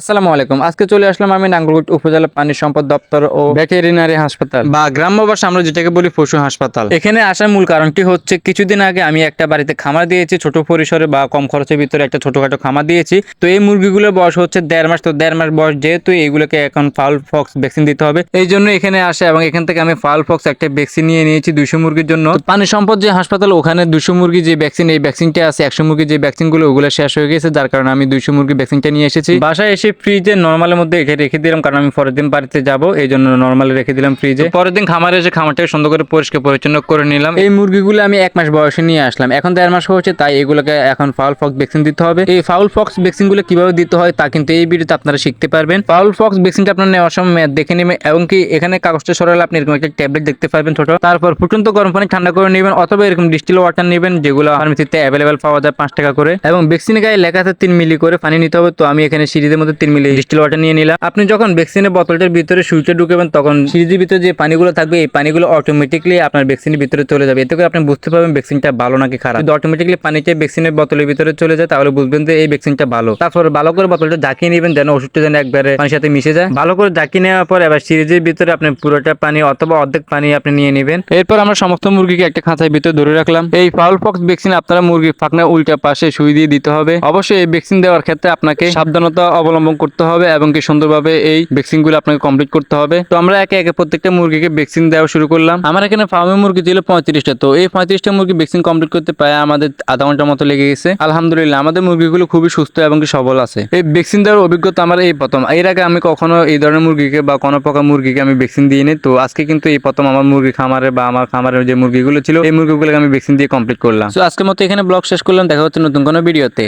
আসসালামু আলাইকুম। আজকে চলে আসলাম আমি নাঙ্গলকোট উপজেলা পানি সম্পদ দপ্তর ও ভেটেরিনারি হাসপাতাল। বা গ্রাম্য ভাষা আমরা যেটাকে বলি পশু হাসপাতাল। এখানে আসার মূল কারণটি হচ্ছে কিছুদিন আগে আমি একটা বাড়িতে খামার দিয়েছি ছোট পরিসরে বা কম খরচের ভিতরে একটা ছোটখাটো খামার দিয়েছি। তো এই মুরগিগুলোর বয়স হচ্ছে দেড় মাস তো দেড় মাস বয়স যেহেতু এইগুলোকে এখন ফাউল ফক্স ভ্যাকসিন দিতে হবে। এই জন্য এখানে আসে এবং এখান থেকে আমি ফাউল ফক্স একটা ভ্যাকসিন নিয়ে নিয়েছি দুইশো মুরগির জন্য। পানি সম্পদ যে হাসপাতাল ওখানে দুশো মুরগি যে ভ্যাকসিন এই ভ্যাকসিনটা আছে একশো মুরগি যে ভ্যাকসিনগুলো ওগুলো শেষ হয়ে গেছে যার কারণে আমি দুইশো মুরগি ভ্যাকসিনটা নিয়ে এসেছি। বাসায় এসে ফ্রিজে নর্মালের মধ্যে রেখে রেখে দিলাম কারণ আমি পরের দিন বাড়িতে যাব এই জন্য নর্মালে রেখে দিলাম ফ্রিজে পরের দিন খামারে এসে খামারটাকে সুন্দর করে পরিষ্কার পরিচ্ছন্ন করে নিলাম। এই মুরগিগুলো আমি এক মাস বয়সে নিয়ে আসলাম। এখন দেড় মাস হচ্ছে তাই এগুলোকে এখন ফাউল ফক্স ভ্যাকসিন দিতে হবে। এই ফাউল ফক্স ভ্যাকসিনগুলো কীভাবে দিতে হয় তা কিন্তু এই ভিডিওতে আপনারা শিখতে পারবেন। ফাউল ফক্স ভ্যাকসিনটা আপনার নেওয়ার সময় দেখে নেবেন এবং কি এখানে কাগজটা সরালে আপনি এরকম একটা ট্যাবলেট দেখতে পারবেন ছোট। তারপর ফুটন্ত গরম পানি ঠান্ডা করে নেবেন অথবা এরকম ডিস্টিল ওয়াটার নেবেন যেগুলো ফার্মেসিতে অ্যাভেলেবেল পাওয়া যায় পাঁচ টাকা করে। এবং ভ্যাকসিনের গায়ে লেখা আছে তিন মিলি করে পানি নিতে হবে তো আমি এখানে সিরিজের মধ্যে তিন মিলি ডিস্টিল ওয়াটার নিয়ে নিলাম। আপনি যখন ভ্যাকসিনের বোতলটার ভিতরে সুইচে ঢুকাবেন তখন সিরিজের ভিতরে যে পানিগুলো থাকবে, এই পানিগুলো অটোমেটিকলি আপনার ভ্যাকসিনের ভিতরে চলে যাবে। এতে করে আপনি বুঝতে পারবেন ভ্যাকসিনটা ভালো নাকি খারাপ। যদি অটোমেটিকলি পানিতে ভ্যাকসিনের বোতলের ভিতরে চলে যায়, তাহলে বুঝবেন যে এই ভ্যাকসিনটা ভালো। তারপর ভালো করে বোতলটা ঝাঁকিয়ে নেবেন, যেন ওষুধটা যেন একবারে পানির সাথে মিশে যায়। ভালো করে ঝাঁকিয়ে নেওয়ার পর এবার সিরিজের ভিতরে আপনি পুরোটা পানি অথবা অর্ধেক পানি আপনি নিয়ে নেবেন। এরপর আমরা সমস্ত মুরগিকে একটা খাঁচার ভিতরে ধরে রাখলাম। এই ফাউল পক্স ভ্যাকসিন আপনারা মুরগির ফাঁকনা উল্টা পাশে সুই দিয়ে দিতে হবে। অবশ্যই এই ভ্যাকসিন দেওয়ার ক্ষেত্রে আপনাকে সাবধানতা অবলম্বন করতে হবে এবং কি সুন্দরভাবে এই ভ্যাকসিনগুলো আপনাকে কমপ্লিট করতে হবে। তো আমরা একে একে প্রত্যেকটা মুরগিকে ভ্যাকসিন দেওয়া শুরু করলাম। আমার এখানে ফার্মে মুরগি ছিল পঁয়ত্রিশটা। তো এই পঁয়ত্রিশটা মুরগি ভ্যাকসিন কমপ্লিট করতে প্রায় আমাদের আধা ঘণ্টার মতো লেগে গেছে। আলহামদুলিল্লাহ, আমাদের মুরগিগুলো খুবই সুস্থ এবং কি সবল আছে। এই ভ্যাকসিন দেওয়ার অভিজ্ঞতা আমার এই প্রথম। এর আগে আমি কখনো এই ধরনের মুরগিকে বা কোনো প্রকার মুরগিকে আমি ভ্যাকসিন দিইনি। তো আজকে কিন্তু এই প্রথম আমার মুরগি খামারে বা আমার খামারের যে মুরগিগুলো ছিল, এই মুরগিগুলোকে আমি ভ্যাকসিন দিয়ে কমপ্লিট করলাম। তো আজকের মতো এখানে ব্লগ শেষ করলাম। দেখা হচ্ছে নতুন কোনো ভিডিওতে